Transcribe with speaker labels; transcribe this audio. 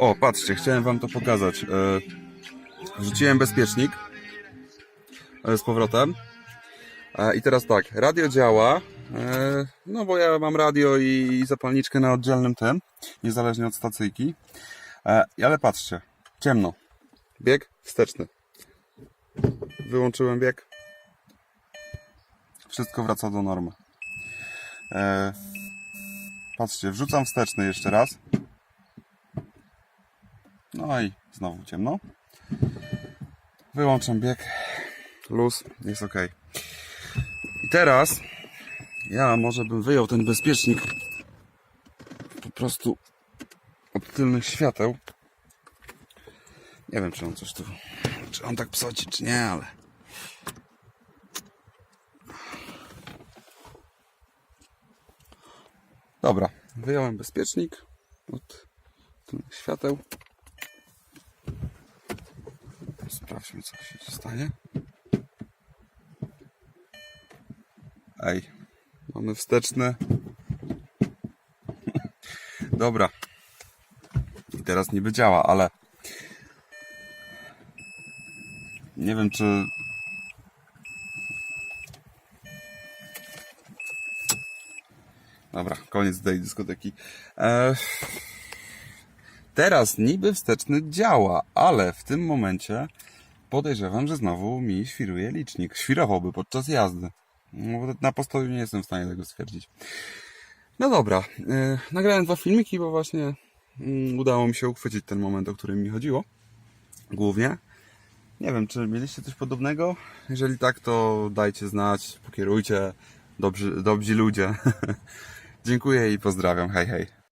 Speaker 1: O, patrzcie, chciałem wam to pokazać. E, Wrzuciłem bezpiecznik e, z powrotem. E, I teraz tak, radio działa. No bo ja mam radio i zapalniczkę na oddzielnym tym, niezależnie od stacyjki. Ale patrzcie, ciemno. Bieg wsteczny. Wyłączyłem bieg. Wszystko wraca do normy. Patrzcie, wrzucam wsteczny jeszcze raz. No i znowu ciemno. Wyłączam bieg. Luz, jest ok. I teraz ja może bym wyjął ten bezpiecznik po prostu od tylnych świateł. Nie wiem, czy on coś tu. Czy on tak psoci, czy nie, ale. Dobra, wyjąłem bezpiecznik od tylnych świateł. Sprawdźmy, co się stanie. Ej, mamy wsteczne. Dobra. I teraz niby działa, ale nie wiem, czy Dobra, koniec tej dyskoteki. E, teraz niby wsteczny działa, ale w tym momencie podejrzewam, że znowu mi świruje licznik. Świrowałby podczas jazdy. No, na postoju nie jestem w stanie tego stwierdzić. No dobra, e, nagrałem dwa filmiki, bo właśnie mm, udało mi się uchwycić ten moment, o którym mi chodziło. Głównie. Nie wiem, czy mieliście coś podobnego? Jeżeli tak, to dajcie znać, pokierujcie. Dobrzy, dobrzy ludzie. Dziękuję i pozdrawiam. Hej, hej.